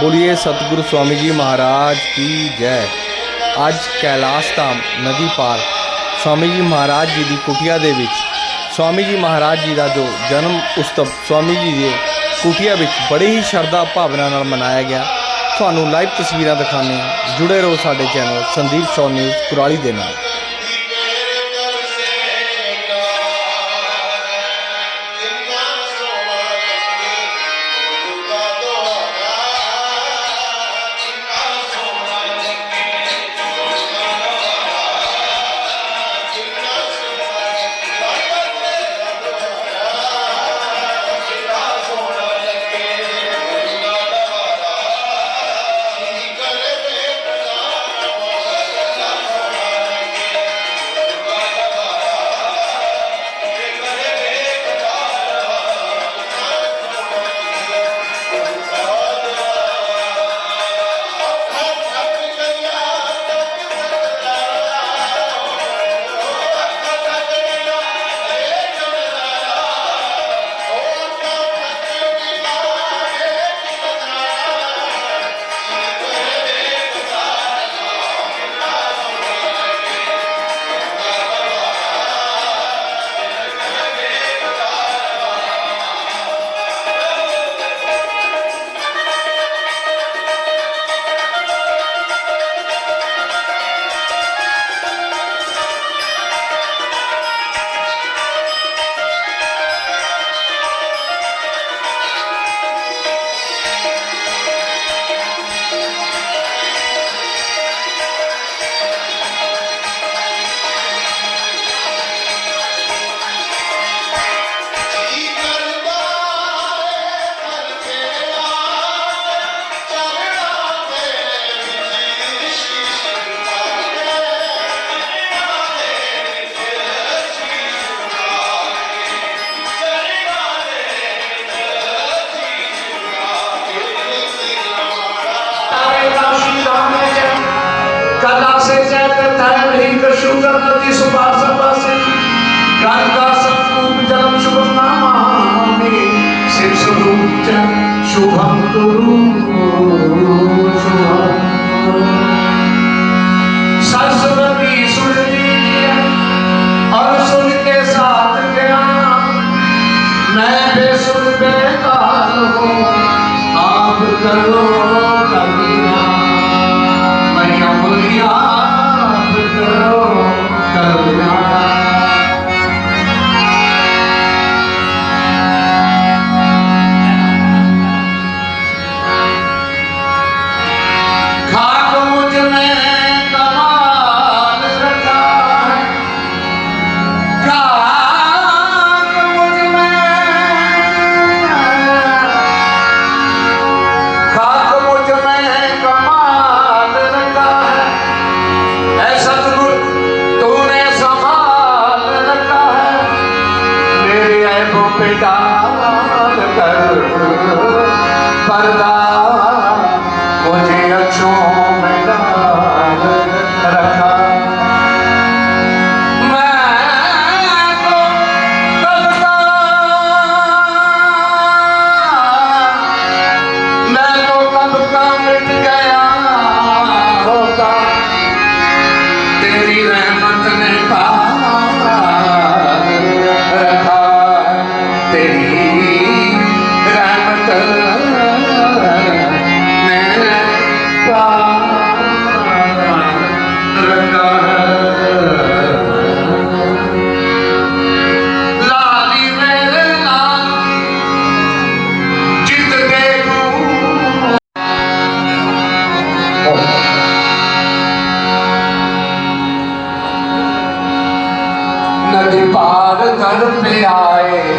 ਬੋਲੀਏ ਸਤਿਗੁਰੂ ਸਵਾਮੀ ਜੀ ਮਹਾਰਾਜ ਕੀ ਜੈ। ਅੱਜ ਕੈਲਾਸ਼ ਧਾਮ ਨਦੀ ਪਾਰ ਸਵਾਮੀ ਜੀ ਮਹਾਰਾਜ ਜੀ ਦੀ ਕੁਟੀਆ ਦੇ ਵਿੱਚ ਸਵਾਮੀ ਜੀ ਮਹਾਰਾਜ ਜੀ ਦਾ ਜੋ ਜਨਮ ਉਤਸਵ ਸਵਾਮੀ ਜੀ ਦੇ ਕੁਟੀਆ ਵਿੱਚ ਬੜੀ ਹੀ ਸ਼ਰਧਾ ਭਾਵਨਾ ਨਾਲ ਮਨਾਇਆ ਗਿਆ। ਤੁਹਾਨੂੰ ਲਾਈਵ ਤਸਵੀਰਾਂ ਦਿਖਾਉਂਦੇ ਹਾਂ। ਜੁੜੇ ਰਹੋ ਸਾਡੇ ਚੈਨਲ ਸੰਦੀਪ ਸੋ ਨਿਊਜ਼ ਕੁਰਾਲੀ ਦੇ ਨਾਲ। आश्चर्य करता है नहीं कशुगर प्रति सुभाषा पासी गायिका संपूर्ण जलम शुभम नामा मम्मी शिव स्वरूप शुभम गुरु मैं बेसुर बेकार हूँ, आप करो। não. ਜਾਗਤ ਤੇ ਆਏ।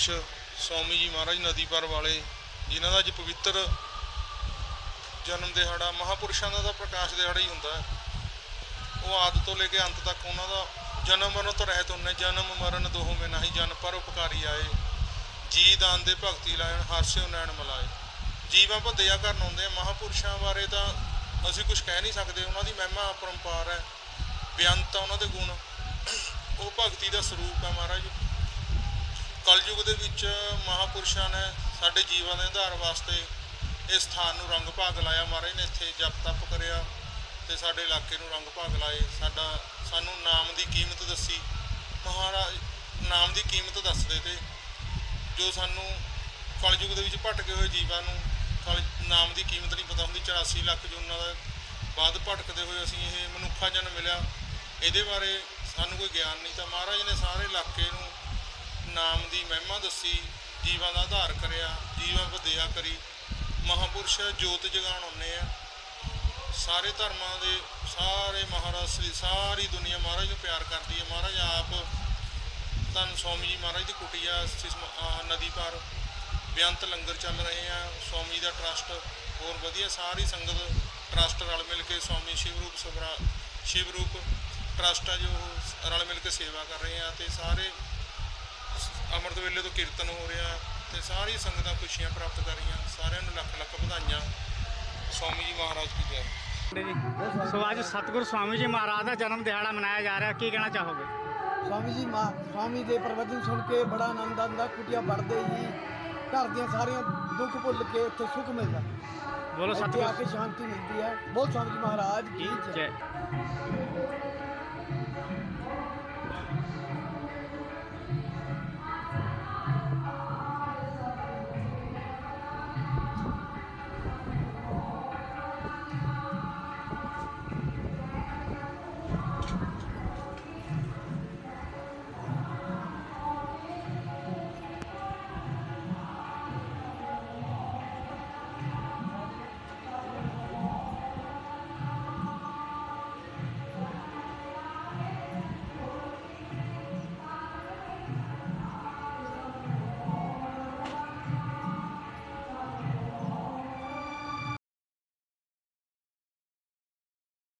ਸ਼ਮੀ ਜੀ ਮਹਾਰਾਜ ਨਦੀ ਨਦੀਪੁਰ ਵਾਲੇ, ਜਿਨ੍ਹਾਂ ਦਾ ਅੱਜ ਪਵਿੱਤਰ ਜਨਮ ਦਿਹਾੜਾ ਮਹਾਪੁਰਸ਼ਾਂ ਦਾ ਤਾਂ ਪ੍ਰਕਾਸ਼ ਦਿਹਾੜਾ ਹੀ ਹੁੰਦਾ ਹੈ। ਉਹ ਆਦ ਤੋਂ ਲੈ ਕੇ ਅੰਤ ਤੱਕ ਉਹਨਾਂ ਦਾ ਜਨਮ ਮਰਨ ਤੋਂ ਰਹਿਤ ਹੁੰਨੇ ਜਨਮ, ਮਰਨ ਦੋਹੋਂ ਮੇ ਨਹੀਂ ਜਨ ਪਰ ਉਪਕਾਰੀ ਆਏ। ਜੀ ਦਾਨ ਦੇ ਭਗਤੀ ਲਾਇਣ ਹਰਸ਼ਿਓ ਨੈਣ ਮਲਾਏ। ਜੀਵਾਂ ਭੱਦਿਆ ਕਰਨ ਆਉਂਦੇ ਆ, ਮਹਾਪੁਰਸ਼ਾਂ ਬਾਰੇ ਤਾਂ ਅਸੀਂ ਕੁਝ ਕਹਿ ਨਹੀਂ ਸਕਦੇ, ਉਹਨਾਂ ਦੀ ਮਹਿਮਾ ਅਪਰੰਪਾਰ ਹੈ। ਬੇਅੰਤ ਆ ਉਹਨਾਂ ਦੇ ਗੁਣ। ਉਹ ਭਗਤੀ ਦਾ ਸਰੂਪ ਹੈ ਮਹਾਰਾਜ। ਕਲਯੁਗ ਦੇ ਵਿੱਚ ਮਹਾਪੁਰਸ਼ਾਂ ਨੇ ਸਾਡੇ ਜੀਵਨ ਦੇ ਆਧਾਰ ਵਾਸਤੇ ਇਸ ਸਥਾਨ ਨੂੰ ਰੰਗ ਭਾਗ ਲਾਇਆ। ਮਹਾਰਾਜ ਨੇ ਇੱਥੇ ਜਪ ਤਪ ਕਰਿਆ ਤੇ ਸਾਡੇ ਇਲਾਕੇ ਨੂੰ ਰੰਗ ਭਾਗ ਲਾਏ। ਸਾਡਾ, ਸਾਨੂੰ ਨਾਮ ਦੀ ਕੀਮਤ ਦੱਸੀ। ਮਹਾਰਾਜ ਨਾਮ ਦੀ ਕੀਮਤ ਦੱਸਦੇ ਤੇ ਜੋ ਸਾਨੂੰ ਕਲਯੁਗ ਦੇ ਵਿੱਚ ਭਟਕੇ ਹੋਏ ਜੀਵਾਂ ਨੂੰ ਕਲ, ਨਾਮ ਦੀ ਕੀਮਤ ਨਹੀਂ ਪਤਾ ਹੁੰਦੀ। 84 ਲੱਖ ਜੂਨਾਂ ਦਾ ਬਾਅਦ ਭਟਕਦੇ ਹੋਏ ਅਸੀਂ ਇਹ ਮਨੁੱਖਾ ਜਨਮ ਮਿਲਿਆ। ਇਹਦੇ ਬਾਰੇ ਸਾਨੂੰ ਕੋਈ ਗਿਆਨ ਨਹੀਂ ਤਾਂ ਮਹਾਰਾਜ ਨੇ ਸਾਰੇ ਇਲਾਕੇ ਨੂੰ ਨਾਮ ਦੀ ਮਹਿਮਾ ਦੱਸੀ, ਜੀਵਾਂ ਦਾ ਆਧਾਰ ਕਰਿਆ, ਜੀਵਾਂ ਵਧਿਆ ਕਰੀ। ਮਹਾਪੁਰਸ਼ ਜੋਤ ਜਗਾਉਣ ਆਉਂਦੇ ਆ। ਸਾਰੇ ਧਰਮਾਂ ਦੇ ਸਾਰੇ ਮਹਾਰਾਜ, ਸ੍ਰੀ ਸਾਰੀ ਦੁਨੀਆ ਮਹਾਰਾਜ ਨੂੰ ਪਿਆਰ ਕਰਦੀ ਹੈ। ਮਹਾਰਾਜ ਆਪ ਧੰਨ ਸਵਾਮੀ ਜੀ ਮਹਾਰਾਜ ਦੀ ਕੁਟੀਆ ਆਹ ਨਦੀ ਪਾਰ। ਬੇਅੰਤ ਲੰਗਰ ਚੱਲ ਰਹੇ ਆ, ਸਵਾਮੀ ਦਾ ਟਰਸਟ ਹੋਰ ਵਧੀਆ, ਸਾਰੀ ਸੰਗਤ ਟਰਸਟ ਰਲ ਮਿਲ ਕੇ ਸਵਾਮੀ ਸ਼ਿਵ ਰੂਪ ਸਭਰਾ ਸ਼ਿਵ ਰੂਪ ਟਰਸਟ ਆ ਜੋ, ਰਲ ਮਿਲ ਕੇ ਸੇਵਾ ਕਰ ਰਹੇ ਆ ਤੇ ਸਾਰੇ ਅੰਮ੍ਰਿਤ ਵੇਲੇ ਤੋਂ ਕੀਰਤਨ ਹੋ ਰਿਹਾ ਤੇ ਸਾਰੀ ਸੰਗਤਾਂ ਖੁਸ਼ੀਆਂ ਪ੍ਰਾਪਤ ਕਰ ਰਹੀਆਂ ਸਾਰਿਆਂ ਨੂੰ ਲੱਖ ਲੱਖ ਵਧਾਈਆਂ। ਸਵਾਮੀ ਜੀ ਮਹਾਰਾਜ ਕੀ ਜੈ। ਸੋ ਅੱਜ ਸਤਿਗੁਰੂ ਸਵਾਮੀ ਜੀ ਮਹਾਰਾਜ ਦਾ ਜਨਮ ਦਿਹਾੜਾ ਮਨਾਇਆ ਜਾ ਰਿਹਾ। ਕੀ ਕਹਿਣਾ ਚਾਹੋਗੇ? ਸਵਾਮੀ ਜੀ ਮਾ ਸਵਾਮੀ ਦੇ ਪ੍ਰਵਚਨ ਸੁਣ ਕੇ ਬੜਾ ਆਨੰਦ ਆਉਂਦਾ। ਕੁਟੀਆਂ ਪੜਦੇ ਹੀ ਘਰ ਦੀਆਂ ਸਾਰੀਆਂ ਦੁੱਖ ਭੁੱਲ ਕੇ ਉੱਥੇ ਸੁੱਖ ਮਿਲਦਾ। ਬੋਲੋ ਆ ਸਤਿਗੁਰੂ। ਕੇ ਸ਼ਾਂਤੀ ਮਿਲਦੀ ਹੈ। ਬਹੁਤ ਸਵਾਮੀ ਜੀ ਮਹਾਰਾਜ ਕੀ ਜੈ।